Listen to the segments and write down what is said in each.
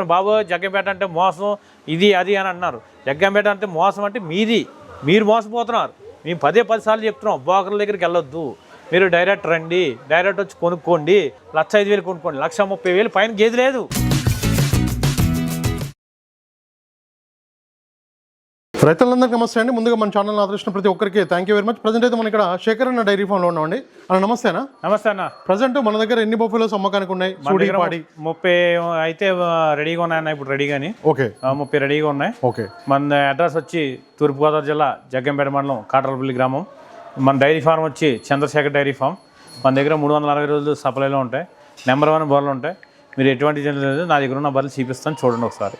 బాబు జగ్గంపేట అంటే మోసం ఇది అది అని అన్నారు. జగ్గంపేట అంటే మోసం అంటే మీది. మీరు మోసపోతున్నారు. మేము పదే పది సార్లు చెప్తున్నాం బోకర్ల దగ్గరికి వెళ్ళొద్దు. మీరు డైరెక్ట్ రండి డైరెక్ట్ వచ్చి కొనుక్కోండి లక్ష ఐదు వేలు కొనుక్కోండి లక్ష ముప్పై వేలు పైన గేది లేదు. రైతులందరికీ నమస్తే అండి. ముందుగా మన ఛానల్ ఆదరించిన ప్రతి ఒక్కరికి thank you very much present అయితే మనం ఇక్కడ శేఖర్ అన్న డైరీ ఫామ్లో ఉన్నామండి. అన్న నమస్తేనా నమస్తే అన్న. ప్రజెంట్ మన దగ్గర ఎన్ని బొఫెలోస్ అమ్మకానికి ఉన్నాయి? సూడి పాడి ముప్పై అయితే రెడీగా ఉన్నాయన్న ఇప్పుడు రెడీగాని ఓకే. ముప్పై రెడీగా ఉన్నాయి. ఓకే. మన అడ్రస్ వచ్చి తూర్పుగోదావరి జిల్లా జగ్గంపేట మండలం కాటరపల్లి గ్రామం. మన డైరీ ఫార్మ్ వచ్చి చంద్రశేఖర్ డైరీ ఫామ్ మన దగ్గర మూడు వందల అరవై రోజులు సప్లైలో ఉంటాయి. నెంబర్ వన్ బర్రెలు ఉంటాయి. మీరు ఎటువంటి నా దగ్గర ఉన్న బర్రెలు చూపిస్తాను చూడండి ఒకసారి.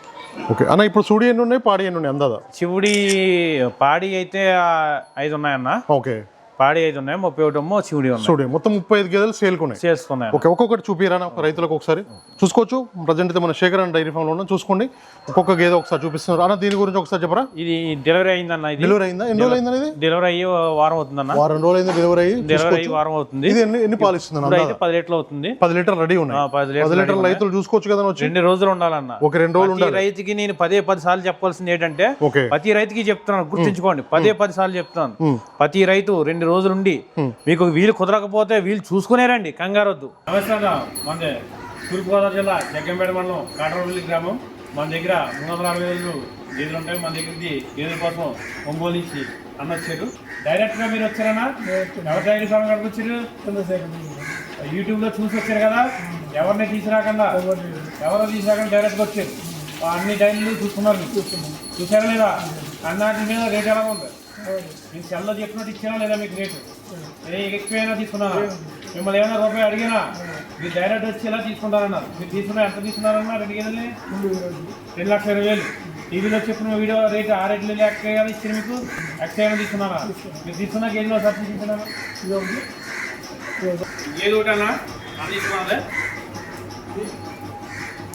ఓకే. అన్న ఇప్పుడు సూడి ఎన్ని ఉన్నాయి పాడి ఎన్ని ఉన్నాయి అందాదా? శివుడి పాడి అయితే ఐదు ఉన్నాయన్న. ఓకే. పాడి ఐదు ఉన్నాయి ముప్పై ఒకటి ఏమో శివుడి ఉన్నాయి. మొత్తం ముప్పై ఐదు గేదెలు సేల్కు ఉన్నాయి చేసుకున్నాయి. ఓకే ఒక్కొక్కటి చూపిరా రైతులకు ఒకసారి? చూసుకోవచ్చు. ప్రజెంట్ అయితే మన శేఖర్ అన్న డైరీ ఫామ్లో ఉన్నాం చూసుకోండి. ఒక్కొక్క గేదె ఒకసారి చూపిస్తున్నారు. అన్న దీని గురించి ఒకసారి చెప్పరా? ఇది డెలివరీ అయిందన్న ఇది. డెలివరీ అయిందా? ఎన్ని రోజులు అయింది డెలివరీ అయ్యి వారం అవుతుందన్న. వారం రోజులు అయింది డెలివరీ అయ్యి. డెలివరీ అయ్యి వారం అవుతుంది. ఇది ఎన్ని ఎన్ని పాలు ఇస్తుంది అయితే పది లీటర్లు అవుతుంది. పది లీటర్ రెడీ ఉన్నాయి. పది లీటర్ రైతులు చూసుకోవచ్చు కదా వచ్చి. రెండు రోజులు ఉండాలన్న. ఒక రెండు రోజులు ప్రతి రైతుకి నేను పదే పది సార్లు చెప్పాల్సింది ఏంటంటే ప్రతి రైతుకి చెప్తున్నాను గుర్తుంచుకోండి. పదే పది సార్లు చెప్తున్నాను. ప్రతి రైతు రెండు రోజులు ఉండి మీకు వీలు కుదరకపోతే వీలు చూసుకునే రండి కంగారు వద్దు. నమస్తే మన తూర్పుగోదావరి జిల్లా జగ్గంపేట మండలం కాటరపల్లి గ్రామం. మన దగ్గర మూడు వందల అరవై ఐదు గేదెలు ఉంటాయి మన దగ్గరికి గేదెల కోసం ఒంగోలు నుంచి అన్న వచ్చారు డైరెక్ట్గా మీరు వచ్చారనా ఎవరి డైరీ ఫామ్ కాడికి వచ్చారు? యూట్యూబ్లో చూసి వచ్చారు కదా? ఎవరిని తీసుకురాకుండా? ఎవరో తీసుకురాకుండా డైరెక్ట్గా వచ్చారు. అన్ని డైరీలు చూసుకున్నారు. మీరు. చూసారా లేదా? అన్నాటి మీద రేట్ ఎలా ఉంది? నేను సెల్లో చెప్పినట్టు ఇచ్చినా లేదా మీకు రేటు? ఏ ఎక్కువైనా తీసుకున్నాను మిమ్మల్ని ఏమైనా రూపాయి అడిగినా మీరు డైరెక్ట్ వచ్చి ఎలా తీసుకుంటారన్నారు? మీరు తీసుకున్నా ఎంత తీసుకున్నారన్నా? రెండు గేదెల్ని రెండు లక్షల ఇరవై వేలు. టీవీలో చెప్పిన వీడియో రేట్ ఆ రేట్లు లెక్క కదా మీకు ఎక్కడైనా ఏమైనా తీసుకున్నారా? మీరు తీసుకున్నా గేదెలో సబ్సిడీ తీసుకున్నారా ఏది ఒకటన్నా అది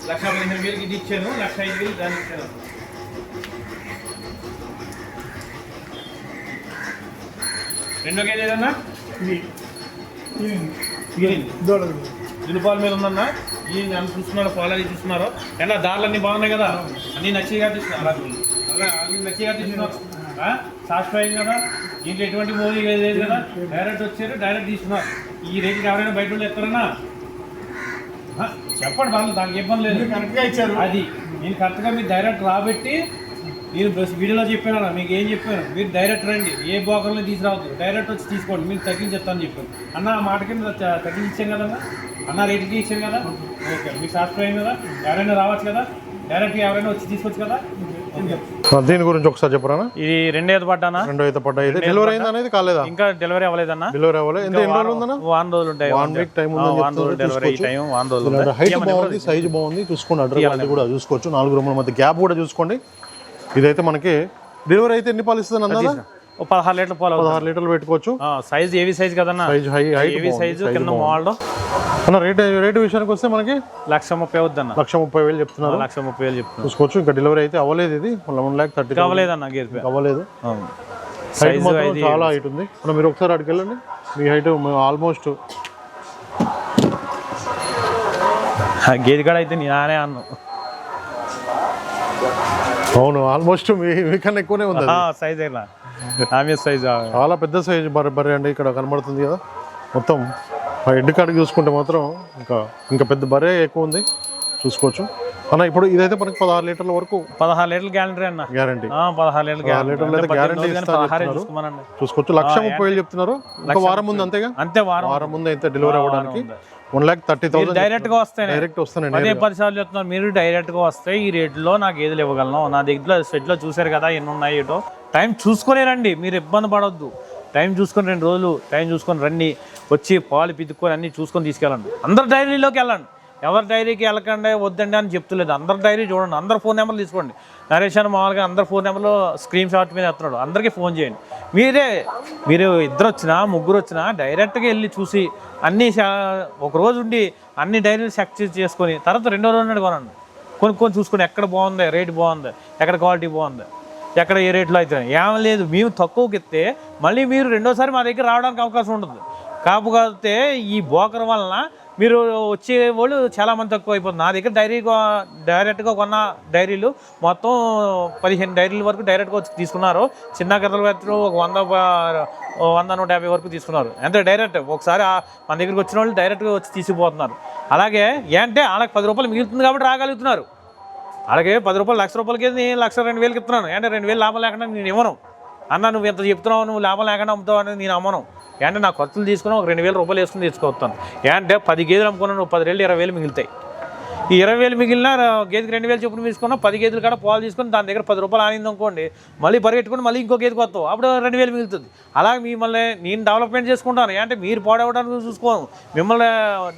లక్ష పదిహేను వేలకి ఇది ఇచ్చాను లక్ష ఐదు వేలు దాన్ని ఇచ్చాను రెండో కేజీ ఏదన్నా దినుపాల మీద ఉందన్నా? ఈ నన్ను చూస్తున్నాడు పాలు అది చూస్తున్నారు ఎలా దారులన్నీ బాగున్నాయి కదా? అన్ని నచ్చిగా తీసుకున్నారు అలా అన్ని నచ్చిగా తీసుకున్నారు? సాటిస్ఫైయింగ్ కదా దీంట్లో ఎటువంటి మూవీ లేదు కదా? డైరెక్ట్ వచ్చారు డైరెక్ట్ తీసుకున్నారు. ఈ రేటుకి ఎవరైనా బయట వాళ్ళు ఎత్తారన్నా? చెప్పండి వాళ్ళు దానికి ఇబ్బంది లేదు. కరెక్ట్గా ఇచ్చారు. అది. నేను కరెక్ట్గా మీరు డైరెక్ట్ రాబెట్టి నేను బస్ వీడియోలో చెప్పాను అన్న, మీకు ఏం చెప్పాను? మీరు డైరెక్ట్ రండి. ఏ బోకర్ని తీసుకురావద్దు. డైరెక్ట్ వచ్చి తీసుకోండి. మీకు తగ్గించేస్తాను చెప్పాను. అన్న ఆ మాట కింద తగ్గించాం కదన్నా అన్న? రేటుకి ఇచ్చాను కదా? ఓకే. మీకు సాటిస్ఫై కదా? ఎవరైనా రావచ్చు కదా? డైరెక్ట్ ఎవరైనా వచ్చి తీసుకోవచ్చు కదా. దీని గురించి ఒకసారి చెప్పరా ఇది రెండేది పడ్డానా రెండో అయితే పడ్డాయి ఇది డెలివరీ అయింది అనేది కాలేదా? ఇంకా డెలివరీ అవ్వలేదన్నా డెలివరీ అవ్వాలి. ఎంత ఎన్ని రోజులు ఉందన్నా? వాన్ రోజులు ఉంటాయి వన్ వీక్ టైం రోజులు డెలివరీ టైం వాన్ రోజులు. హైట్ బాగుంది సైజ్ బాగుంది. చూసుకోండి అడ్రస్ కూడా చూసుకోవచ్చు. నాలుగు రూముల మధ్య గ్యాప్ కూడా చూసుకోండి. ఇదైతే మనకి డెలివరీ అయితే ఎన్ని పాలు ఇస్తుంది అన్నదా పదహారు లీటర్ల పాలు. పదహారు లీటర్లు పెట్టుకోవచ్చు. ఆ, సైజ్ ఏవి సైజ్ కదన్నా? సైజ్ హై ఏవి సైజు కింద మోడల్ అన్న రేట్ రేటు విషయానికి వస్తే మనకి లక్ష ముప్పై అవుద్దన్న లక్ష ముప్పై వేలు చెప్తున్నారు. లక్ష ముప్పై వేలు చెప్తున్నాను చూసుకోవచ్చు. ఇంకా డెలివరీ అయితే అవ్వలేదు ఇది. వన్ ల్యాక్ థర్టీ కావలేదన్న గేర్ పే అవ్వలేదు సైజు మాత్రం చాలా హైట్ ఉంది. ఇప్పుడు మీరు ఒకసారి అక్కడికి వెళ్ళండి. మీ హైట్ ఆల్మోస్ట్ గేది కాడ అయితే నానే అన్ను. అవును ఆల్మోస్ట్ మీ మీకన్నా ఎక్కువనే ఉంది. సైజ్ అయినా. ఆమె సైజ్ చాలా పెద్ద సైజు బర్రె బర్రె అండి ఇక్కడ కనబడుతుంది కదా. మొత్తం ఆ ఎండు కాడికి చూసుకుంటే మాత్రం ఇంకా ఇంకా పెద్ద బర్రె ఎక్కువ ఉంది. చూసుకోవచ్చు. అన్న ఇప్పుడు ఇదైతే మనకి పదహారు లీటర్ల వరకు పదహారు లీటర్ల గ్యారంటీ అన్న. గ్యారంటీ. పదహారు లీటర్ల గ్యారంటీ. చూసుకోవచ్చు. లక్ష ముప్పై వేలు చెప్తున్నారు. ఇంకా వారం ముందు అంతేగా? అంతే వారం వారం ముందు. అయితే డెలివరీ అవ్వడానికి. వన్ ల్యాక్ థర్టీ థౌసండ్ డైరెక్ట్గా వస్తాయి. డైరెక్ట్ వస్తానండి పదే పది సార్లు చెప్తున్నారు మీరు డైరెక్ట్గా వస్తే ఈ రేట్లో నాకు ఏది ఇవ్వగలను నా దగ్గర సెట్లో చూసారు కదా ఎన్ని ఉన్నాయి ఏటో. టైం చూసుకునే రండి మీరు ఇబ్బంది పడొద్దు. టైం చూసుకొని రెండు రోజులు టైం చూసుకొని రండి. వచ్చి పాలు పితుక్కొని అన్ని చూసుకొని తీసుకెళ్ళండి. అందరు డైరీలోకి వెళ్ళండి. ఎవరి డైరీకి వెళ్ళకండి వద్దండి అని చెప్తలేదు. అందరి డైరీ చూడండి అందరు ఫోన్ నెంబర్లు తీసుకోండి. నరేష్ అని మామూలుగా అందరు ఫోన్ నెంబర్లో స్క్రీన్ షాట్ మీద ఎత్తున్నాడు. అందరికీ ఫోన్ చేయండి. మీరే మీరు ఇద్దరు వచ్చినా ముగ్గురు వచ్చినా డైరెక్ట్గా వెళ్ళి చూసి అన్ని ఒకరోజు ఒక రోజు ఉండి అన్ని డైరీలు చెక్ చేసుకొని తర్వాత రెండో రోజు నాడు కొనండి. కొనుక్కొని చూసుకొని ఎక్కడ బాగుంది రేట్ బాగుంది ఎక్కడ క్వాలిటీ బాగుంది ఎక్కడ ఏ రేట్లో అయితే ఏం లేదు మేము తక్కువకి ఇస్తే మళ్ళీ మీరు రెండోసారి మా దగ్గర రావడానికి అవకాశం ఉంటుంది. కాకపోతే ఈ బోకర్ వలన మీరు వచ్చే వాళ్ళు చాలా మంది తక్కువ అయిపోతుంది. నా దగ్గర డైరీ డైరెక్ట్గా కొన్న డైరీలు మొత్తం పదిహేను డైరీల వరకు డైరెక్ట్గా వచ్చి తీసుకున్నారు. చిన్న కథల వ్యక్తులు ఒక వంద వంద నూట యాభై వరకు తీసుకున్నారు. అంటే డైరెక్ట్. ఒకసారి మన దగ్గరికి వచ్చిన వాళ్ళు డైరెక్ట్గా వచ్చి తీసుకుపోతున్నారు. అలాగే ఏంటంటే వాళ్ళకి పది రూపాయలు మిగులుతుంది కాబట్టి రాగలుగుతున్నారు. అలాగే పది రూపాయలు లక్ష రూపాయలకి నేను లక్ష రెండు వేలకి ఇస్తున్నాను. అంటే రెండు వేలు లాభం లేకుండా నేను ఇవ్వను. అన్న నువ్వు ఎంత చెప్తున్నావు నువ్వు లాభం లేకుండా అమ్ముతావు అని నేను అమ్మను. ఏంటంటే నా ఖర్చులు తీసుకుని ఒక రెండు వేల రూపాయలు వేసుకుని తీసుకొస్తాను ఏంటంటే పది గేదెలు అమ్ముకున్నా నువ్వు పది వేలు ఇరవై వేలు మిగులుతాయి. ఈ ఇరవై వేలు మిగిలిన గేదెకి రెండు వేలు చొప్పున తీసుకున్నా పది గేదెలు కాడ పాలు తీసుకొని దాని దగ్గర పది రూపాయలు ఆనింది అనుకోండి మళ్ళీ పరిగెట్టుకుని మళ్ళీ ఇంకో గేదెకి వస్తావు. అప్పుడు రెండు వేలు మిగులుతుంది. అలాగే మిమ్మల్ని నేను డెవలప్మెంట్ చేసుకుంటాను. అంటే మీరు పాడవడానికి చూసుకోను. మిమ్మల్ని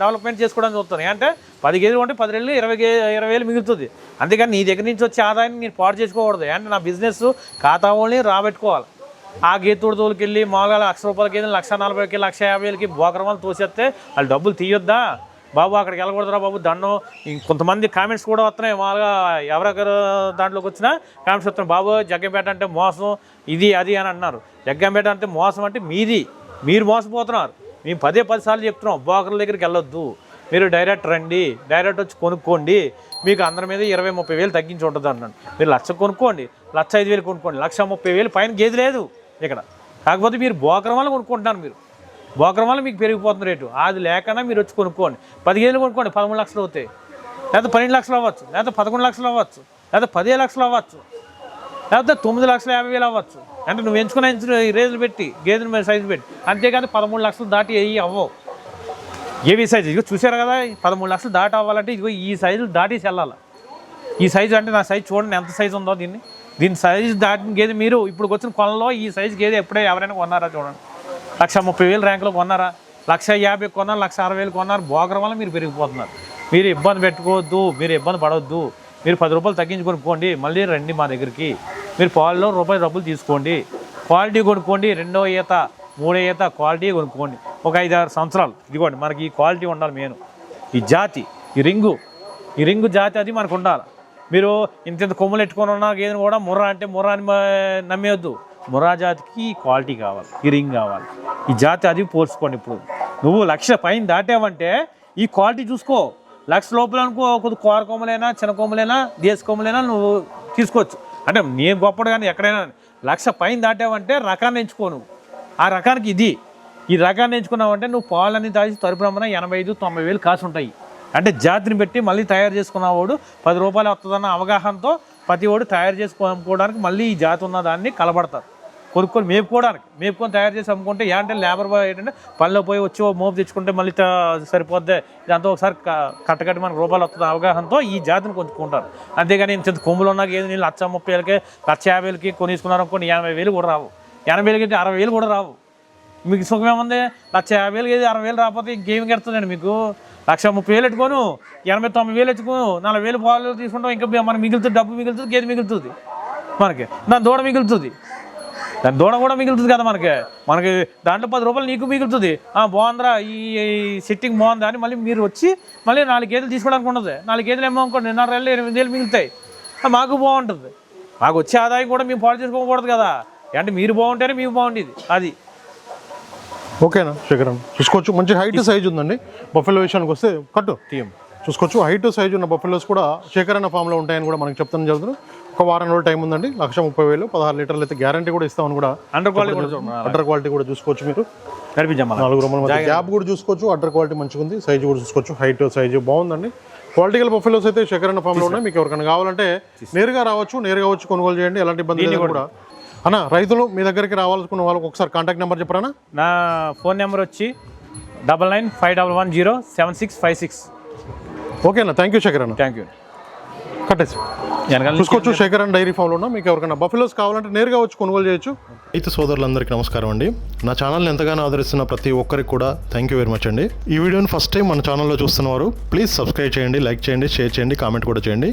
డెవలప్మెంట్ చేసుకోవడానికి చూస్తాను. అంటే పది గేదెలు ఉంటే పది రెండు ఇరవై గే ఇరవై వేలు మిగులుతుంది. అందుకని నీ దగ్గర నుంచి వచ్చే ఆదాయాన్ని నేను పాడు చేసుకోకూడదు. అంటే నా బిజినెస్ ఖాతా వాళ్ళని రాబెట్టుకోవాలి. ఆ గీతోడు తోలికి వెళ్ళి మామూలుగా లక్ష రూపాయలకి వెళ్ళి లక్ష నలభైకి లక్ష యాభై వేలకి బోకరమాలు తోసేస్తే వాళ్ళు డబ్బులు తీయొద్దా? బాబు అక్కడికి వెళ్ళకూడదురా బాబు దండం. కొంతమంది కామెంట్స్ కూడా వస్తున్నాయి. మామూలుగా ఎవరెవరు దాంట్లోకి వచ్చినా కామెంట్స్ వస్తున్నాయి. బాబు జగ్గంపేట అంటే మోసం ఇది అది అని అన్నారు. జగ్గంపేట అంటే మోసం అంటే మీది. మీరు మోసపోతున్నారు. మేము పదే పది సార్లు చెప్తున్నాం బోకర్ల దగ్గరికి వెళ్ళొద్దు. మీరు డైరెక్ట్ రండి. డైరెక్ట్ వచ్చి కొనుక్కోండి. మీకు అందరి మీద ఇరవై ముప్పై వేలు తగ్గించి ఉంటుంది అన్నాను మీరు లక్ష కొనుక్కోండి. లక్ష ఐదు వేలు కొనుక్కోండి. లక్ష ముప్పై వేలు పైన గేది లేదు. ఇక్కడ. కాకపోతే మీరు బోకరం వల్ల కొనుక్కుంటున్నారు మీరు. బోకరం వల్ల మీకు పెరిగిపోతుంది రేటు. అది లేకుండా మీరు వచ్చి కొనుక్కోండి. పది కొనుక్కోండి పదమూడు లక్షలు అవుతాయి. లేకపోతే పన్నెండు లక్షలు అవ్వచ్చు లేకపోతే పదకొండు లక్షలు అవ్వచ్చు లేకపోతే పదిహేను లక్షలు అవ్వచ్చు లేకపోతే తొమ్మిది లక్షల యాభై వేలు అవ్వచ్చు. అంటే నువ్వు ఎంచుకున్న ఈ రేజులు పెట్టి గేదెలు సైజు పెట్టి. అంతేకాదు పదమూడు లక్షలు దాటి అయ్యి అవ్వవు. ఏవి సైజు? ఇదిగో చూసారు కదా పదమూడు లక్షలు దాటి అవ్వాలంటే ఇదిగో ఈ సైజులు దాటి వెళ్ళాలి. ఈ సైజు అంటే నా సైజు చూడండి ఎంత సైజు ఉందో దీన్ని. దీని సైజు దాటిన గేదె మీరు ఇప్పుడు వచ్చిన కొనలో ఈ సైజ్ గేదె ఎప్పుడే ఎవరైనా కొన్నారా చూడండి. లక్ష ముప్పై వేలు ర్యాంకులో కొన్నారా? లక్ష యాభై కొన్నారు లక్ష అరవై వేలు కొన్నారు బోకరం వల్ల మీరు పెరిగిపోతున్నారు. మీరు ఇబ్బంది పెట్టుకోవద్దు మీరు ఇబ్బంది పడవద్దు. మీరు పది రూపాయలు తగ్గించి కొనుక్కోండి మళ్ళీ రండి మా దగ్గరికి. మీరు పాలలో రూపాయలు డబ్బులు తీసుకోండి. క్వాలిటీ కొనుక్కోండి రెండో ఈత మూడో ఈత క్వాలిటీ కొనుక్కోండి. ఒక ఐదు ఆరు సంవత్సరాలు. ఇదిగోండి మనకి ఈ క్వాలిటీ ఉండాలి మెయిన్. ఈ జాతి ఈ రింగు ఈ రింగు జాతి అది మనకు ఉండాలి. మీరు ఇంత ఇంత కొమ్ములు ఎట్టుకొని ఉన్న గేదెను కూడా ముర్రా అంటే ముర్రా అని ముర్రా జాతికి క్వాలిటీ కావాలి ఈ రింగ్ కావాలి. ఈ జాతి అది పోల్చుకోండి ఇప్పుడు. నువ్వు లక్ష పైన దాటావంటే ఈ క్వాలిటీ చూసుకో. లక్ష లోపల అనుకో కొద్ది కోర కొమ్మలైనా చిన్న కొమ్మలైనా దేశ కొమ్మలైనా నువ్వు తీసుకోవచ్చు. అంటే నేను గొప్పడు కానీ ఎక్కడైనా లక్ష పైన దాటావంటే రకాన్ని ఎంచుకో నువ్వు. ఆ రకానికి ఇది. ఈ రకాన్ని ఎంచుకున్నావంటే నువ్వు పాలన్నీ తాగి తరుపురమ్మన ఎనభై ఐదు తొంభై వేలు కాసు ఉంటాయి అంటే జాతిని పెట్టి మళ్ళీ తయారు చేసుకున్నవాడు పది రూపాయలు వస్తుందన్న అవగాహనతో ప్రతి వాడు తయారు చేసుకోవడానికి అమ్ముకోవడానికి మళ్ళీ ఈ జాతి ఉన్న దాన్ని కలబడతారు. కొనుక్కొని మేపుకోవడానికి మేపుకొని తయారు చేసి అమ్ముకుంటే ఏంటంటే లేబర్ బాయ్ ఏంటంటే పనిలో పోయి వచ్చి మోపు తెచ్చుకుంటే మళ్ళీ సరిపోద్ది. ఇదంతా ఒకసారి కట్టకట్టి మనకు రూపాయలు వస్తుంది అవగాహనతో ఈ జాతిని కొంచుకుంటారు. అంతేగాని ఇంత కొమ్ములు ఉన్న ఏది నీళ్ళు లక్ష ముప్పై వేలకి లక్ష యాభై వేలకి కొనేసుకున్నారు అనుకోండి ఎనభై వేలు కూడా రావు. ఎనభై వేలకి అరవై వేలు కూడా రావు. మీకు సుఖం ఏముంది? లక్ష యాభై వేలు ఏది అరవై వేలు రాకపోతే ఇంకేం కడుతుందండి మీకు? లక్ష ముప్పై వేలు ఎట్టుకోను ఎనభై తొంభై వేలు ఎట్టుకోను నలభై వేలు పాలు తీసుకుంటాం ఇంకా మనకి మిగులుతుంది డబ్బు మిగులుతుంది గేదె మిగులుతుంది. మనకి దాని దూడ మిగులుతుంది. దాని దూడ కూడా మిగులుతుంది కదా మనకి? మనకి దాంట్లో పది రూపాయలు నీకు మిగులుతుంది. బాగుందిరా ఈ సెట్టింగ్ బాగుందా అని మళ్ళీ మీరు వచ్చి మళ్ళీ నాలుగు గేదెలు తీసుకోవడానికి ఉండదు. నాలుగు గేదెలు ఏమో అనుకోండి నిన్నర వేలు ఎనిమిది వేలు మిగులుతాయి. మాకు బాగుంటుంది. మాకు వచ్చే ఆదాయం కూడా మేము పాలు చేసుకోకూడదు కదా. అంటే మీరు బాగుంటేనే మేము బాగుండేది అది. ఓకేనా? శేఖరన్ చూసుకోవచ్చు. మంచి హైట్ సైజ్ ఉందండి. బఫెలో విషయానికి వస్తే కట్టు. టీఎం చూసుకోవచ్చు. హైట్ సైజ్ ఉన్న బఫెలోస్ కూడా శేఖరన్న ఫామ్లో ఉంటాయని కూడా మనకి చెప్తాను జరుగుతుంది. ఒక వారం రోజులు టైం ఉందండి. లక్ష ముప్పై వేలు పదహారు లీటర్లు అయితే గ్యారంటీ కూడా ఇస్తామని కూడా అండర్ క్వాలిటీ. అడ్డర్ క్వాలిటీ కూడా చూసుకోవచ్చు మీరు. నాలుగు రూముల మధ్య గ్యాప్ కూడా చూసుకోవచ్చు. అడ్డర్ క్వాలిటీ మంచిగా ఉంది. సైజ్ కూడా చూసుకోవచ్చు. హైట్ సైజ్ బాగుందండి. క్వాలిటీ గల బఫెలోస్ అయితే శేఖరన్న ఫామ్లో ఉన్నాయి. మీకు ఎవరికైనా కావాలంటే నేరుగా రావచ్చు నేరుగా వచ్చి కొనుగోలు చేయండి. ఎలాంటి ఇబ్బంది కూడా అన్న రైతులు మీ దగ్గరికి రావాలనుకున్న వాళ్ళకి ఒకసారి కాంటాక్ట్ నెంబర్ చెప్పరానా నా ఫోన్ నెంబర్ వచ్చి double nine five double one zero seven six five six. ఓకేనా థ్యాంక్ యూ శేఖర్ అన్న. థ్యాంక్ యూ కట్టేసి. చూసుకోవచ్చు శేఖర్ అండ్ డైరీ ఫామ్లో ఉన్నా మీకు ఎవరికైనా బఫెలోస్ కావాలంటే నేరుగా వచ్చి కొనుగోలు చేయొచ్చు. రైతు సోదరులందరికీ నమస్కారం అండి. నా ఛానల్ని ఎంతగానో ఆదరిస్తున్న ప్రతి ఒక్కరికి కూడా థ్యాంక్ యూ వెరీ మచ్ అండి. ఈ వీడియోని ఫస్ట్ టైం మన ఛానల్లో చూస్తున్నవారు ప్లీజ్ సబ్స్క్రైబ్ చేయండి లైక్ చేయండి షేర్ చేయండి కామెంట్ కూడా చేయండి.